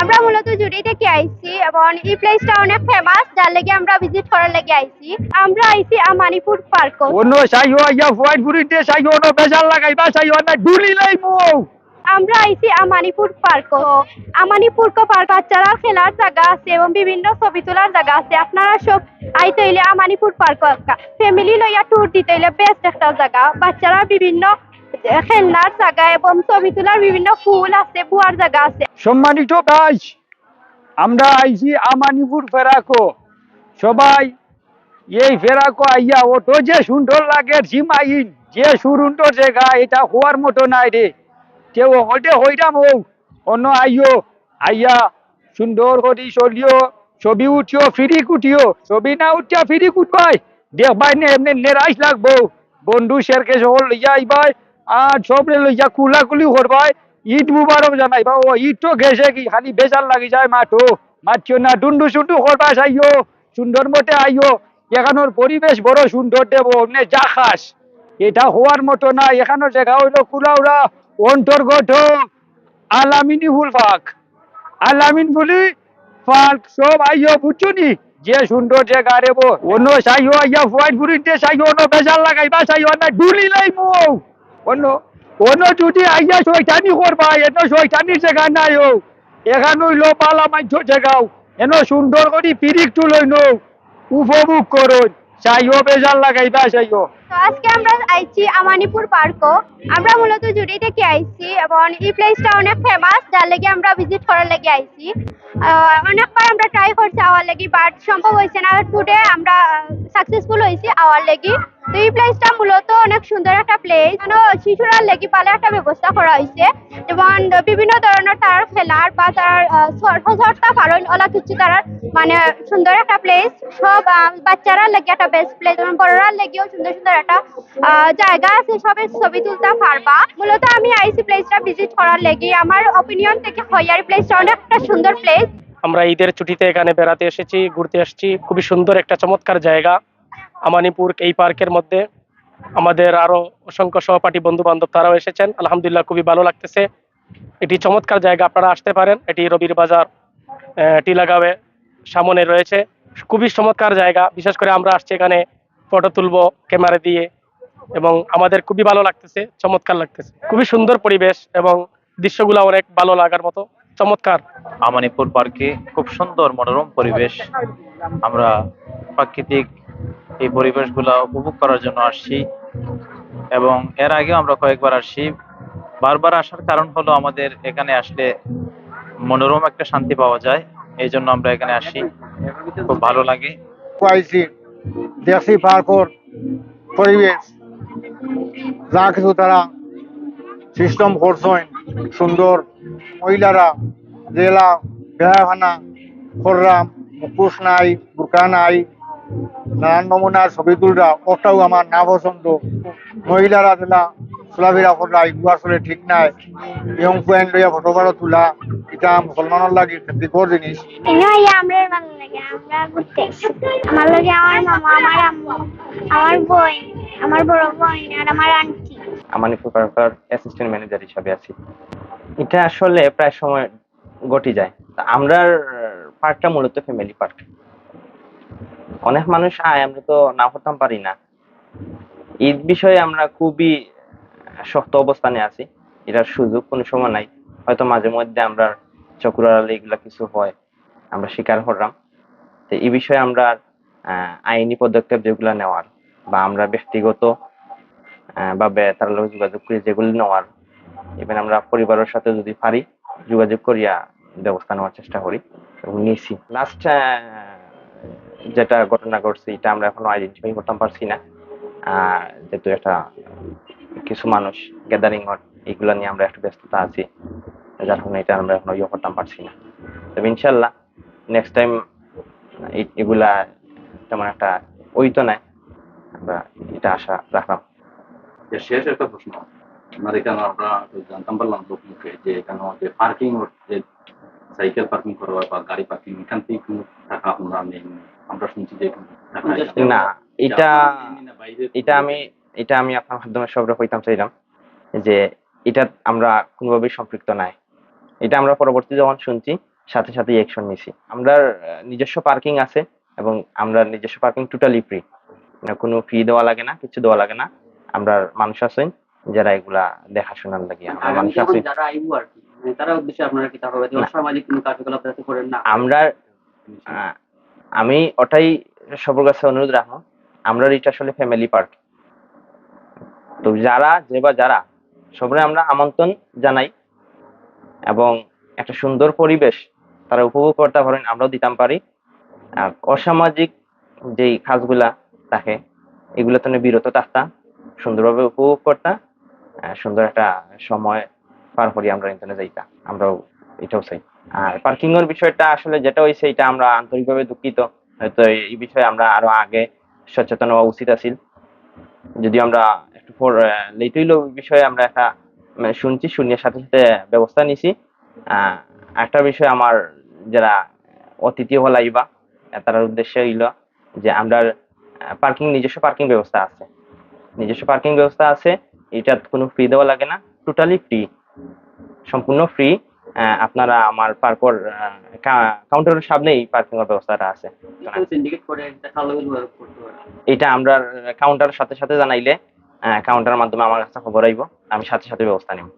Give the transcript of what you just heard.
আমরা মূলত জুড়ি থেকে আইছি এবং এই প্লেসটা অনেক ফেমাস যার লেগে আমরা ভিজিট করার লেগে আইছি। আমরা আইছি Amanipur park sayo ya fuad burite sayo no besal lagai ba sayo na duli lai mo. আমরা আইছি আমানিপুর পার্ক আমানিপুর পার্ক বাচ্চারা খেলার জায়গা আছে এবং বিভিন্ন ছবি তোলার জায়গা আছে আপনারা সব আইতে হইলে আমানিপুর পার্ক ফ্যামিলি লইয়া ট্যুর দিতে হইলে বেস্ট একটা জায়গা। বাচ্চারা বিভিন্ন খেলনার জায়গা এবং ছবি তোলার বিভিন্ন ফুল আছে, বুয়ার জায়গা আছে। সম্মানিত ভাই আমরা আইছি আমানিপুর ফেরাকো। সবাই, এই ফেরাকো আইয়া ওটো যে সুন্দর লাগে সীমাহীন যে সুরুন্দর জায়গা, এটা হওয়ার মতো নাই রে। কেউ হইতে হইরাম ও, অন্য আইও আইয়া সুন্দর করি চলিও, ছবি উঠিও, ফিরি কুটিও, ছবি না উঠিয়া ফিরি কুটবাই। দেখবাই নে এমনি নেরাইশ লাগবো। বন্ধু শেরকে সকল লইয়া আইবাই। আর সবরে লইয়া কুলাকুলি করবাই ঈদ মুবারক জানাইবা ও ঈদ তো গেছে কি, খালি বেজার লাগি যায় মাঠো। মাঠিও না, ডুন্ডু সুন্ডু করবা চাইও সুন্দর মতে আইও এখানোর পরিবেশ বড় সুন্দর দেব এমনি যা খাস। এটা হওয়ার মতো না, এখানোর জায়গা হইল কুলাউড়া, অন্তর্গত আলামিনী ফুল পাক আলামিন বলি পার্ক সব আইও বুঝছ নি যে সুন্দর জায়গা রে বো, অন্য চাইও আইয়া হোয়াইট বুড়িতে চাইও অন্য বেজার লাগাইবা চাইও না ডুলি লাই মো অন্য অন্য যদি আইয়া শয়তানি করবা এত শয়তানির জায়গা নাই ও এখানে লো পালা মাঞ্চ জায়গাও। এন সুন্দর করি পিরিক তুলই নো উপভোগ করো চাইও বেজার লাগাইবা চাইও তো আজকে আমরা আইছি আমানিপুর পার্ক। আমরা মূলত জুড়ি থেকে আইছি এবং এই প্লেসটা অনেক ফেমাস যার লেগে আমরা ভিজিট করার লেগে আইছি। অনেকবার আমরা ট্রাই করছি আওয়ার বাট সম্ভব হয়েছে না। আমরা সাকসেসফুল হয়েছি আওয়ার তো এই প্লেসটা মূলত অনেক সুন্দর একটা প্লেস কেন শিশুরা লেগে পালে একটা ব্যবস্থা করা হয়েছে যেমন বিভিন্ন ধরনের তার খেলার বা তার পালন ওলা কিছু তার মানে সুন্দর একটা প্লেস সব বাচ্চারা লেগে একটা বেস্ট প্লেস যেমন বড়রা লেগেও সুন্দর সুন্দর একটা জায়গা আছে, সবে ছবি তুলতে পারবা। মূলত আমি আইসি প্লেসটা ভিজিট করার লেগে আমার অপিনিয়ন থেকে হইয়ার প্লেসটা অনেকটা সুন্দর প্লেস আমরা ঈদের ছুটিতে এখানে বেড়াতে এসেছি, ঘুরতে এসেছি খুবই সুন্দর একটা চমৎকার জায়গা, আমানিপুর এই পার্কের মধ্যে। আমাদের আরও অসংখ্য সহপাঠী বন্ধু বান্ধব তারাও এসেছেন। আলহামদুলিল্লাহ খুবই ভালো লাগতেছে। এটি চমৎকার জায়গা, আপনারা আসতে পারেন। এটি রবির বাজার টিলাগাঁওয়ে সামনে রয়েছে। খুবই চমৎকার জায়গা। বিশেষ করে আমরা আসছি এখানে ফটো তুলবো ক্যামেরা দিয়ে এবং আমাদের খুবই ভালো লাগতেছে চমৎকার লাগতেছে। খুবই সুন্দর পরিবেশ এবং দৃশ্যগুলো অনেক ভালো লাগার মতো চমৎকার। আমানিপুর পার্কে খুব সুন্দর মনোরম পরিবেশ। আমরা প্রাকৃতিক এই পরিবেশগুলা উপভোগ করার জন্য আসছি এবং এর আগেও আমরা কয়েকবার আসছি। বারবার আসার কারণ হলো আমাদের এখানে আসলে মনোরম একটা শান্তি পাওয়া যায় এই জন্য আমরা এখানে আসি খুব ভালো লাগে। দেখছি পার্কর পরিবেশ, যা কিছু তারা সিস্টেম করছেন, সুন্দর মহিলারা, জেলা বেহাখানা কররাম মুখোশ নাই বুকা নাই নানান নমুনার ছবি তুলরা, ওটাও আমার না পছন্দ। মহিলারা জেলা চলাফেরা করলা এগুলো আসলে ঠিক নাই ইয়ং পয়েন্ট লইয়া ফটো তোলা এটা মুসলমানের লাগে ক্ষতিকর জিনিস এখানে আমরা ভালো লাগে আমরা ঘুরতে আমার লাগে আমার মামা আমার আম্মু আমার বোন আমার বড় বোন আর আমার আন্টি। আমানিপুর পার্কার অ্যাসিস্ট্যান্ট ম্যানেজার হিসাবে আছি। এটা আসলে প্রায় সময় ঘটে যায়। তা আমরার পার্কটা মূলত ফ্যামিলি পার্ক অনেক মানুষ আয় আমরা তো না করতাম পারি না। ঈদ বিষয়ে আমরা খুবই শক্ত অবস্থানে আছি। এটার সুযোগ কোনো সময় নাই। হয়তো মাঝে মধ্যে আমরা চক্রাল এগুলা কিছু হয়, আমরা স্বীকার করলাম তো এই বিষয়ে আমরা আইনি পদক্ষেপ যেগুলো নেওয়ার বা আমরা ব্যক্তিগত ভাবে তার লগে যোগাযোগ করি যেগুলি নেওয়ার ইভেন আমরা পরিবারের সাথে যদি পারি, যোগাযোগ করিয়া ব্যবস্থা নেওয়ার চেষ্টা করি এবং নিয়েছি। লাস্ট যেটা ঘটনা ঘটছে, এটা আমরা এখনও আইডেন্টিফাই করতে পারছি না। যেহেতু একটা কিছু মানুষ গ্যাদারিং এগুলা নিয়ে আমরা একটু ব্যস্ততা আছি। যার কারণে এটা আমরা এখনও ইয়ে করতে পারছি না। তবে ইনশাল্লাহ নেক্সট টাইম এগুলা তেমন একটা ওইতো নাই। আমরা এটা আশা রাখলাম। শেষ একটা প্রশ্ন। আমাদের এখানে আমরা জানতাম পারলাম লোকমুখে যে এখানে যে পার্কিং যে সাইকেল পার্কিং করা হয় বা গাড়ি পার্কিং এখান থেকে কোনো টাকা আমরা নেই আমরা শুনছি যে। না এটা এটা আমি এটা আমি আপনার মাধ্যমে সবরে কইতাম চাইলাম যে এটা আমরা কোনোভাবেই সম্পৃক্ত নাই। এটা আমরা পরবর্তী যখন শুনছি সাথে সাথে অ্যাকশন নিছি। আমরা নিজস্ব পার্কিং আছে এবং আমরা নিজস্ব পার্কিং টোটালি ফ্রি কোনো ফি দেওয়া লাগে না কিছু দেওয়া লাগে না। আমরা মানুষ আছেন যারা এগুলা দেখাশোনার লাগে। আমরা মানুষ আছি যারা আইবো আর কি মানে তারা উদ্দেশ্যে আপনারা কি তাহলে না। কোনো কার্যকলাপ যাতে করেন না। আমরা আমি ওটাই সবার কাছে অনুরোধ রাখব। আমরা এটা আসলে ফ্যামিলি পার্ক তো যারা যে বা যারা সবাই আমরা আমন্ত্রণ জানাই এবং একটা সুন্দর পরিবেশ তারা উপভোগ করতে পারেন আমরাও দিতাম পারি। আর অসামাজিক যেই কাজগুলা থাকে এগুলো তো বিরত থাকতাম সুন্দরভাবে উপভোগ করতাম আহ, সুন্দর একটা সময় পার করি আমরা ইন্টারনেট যাইতাম আমরাও এটাও চাই। আর পার্কিং এর বিষয়টা আসলে যেটা হয়েছে এটা আমরা আন্তরিকভাবে দুঃখিত। হয়তো এই- এই বিষয়ে আমরা আরও আগে সচেতন হওয়া উচিত আছিল। যদি আমরা এই বিষয়ে আমরা একটা মানে শুনছি শুনিয়ে সাথে সাথে ব্যবস্থা নিছি। একটা বিষয় আমার যারা অতিথি তার উদ্দেশ্য হইল যে আমরা পার্কিং নিজস্ব পার্কিং ব্যবস্থা আছে। নিজস্ব পার্কিং ব্যবস্থা আছে এটা কোনো ফি দেওয়া লাগে না টোটালি ফ্রি সম্পূর্ণ ফ্রি আপনারা আমার পার্কর কাউন্টারের সামনেই পার্কিং এর ব্যবস্থাটা আছে। এটা আমরা কাউন্টারের সাথে সাথে জানাইলে কাউন্টারের মাধ্যমে আমার কাছে খবর আইব আমি সাথে সাথে ব্যবস্থা নিব।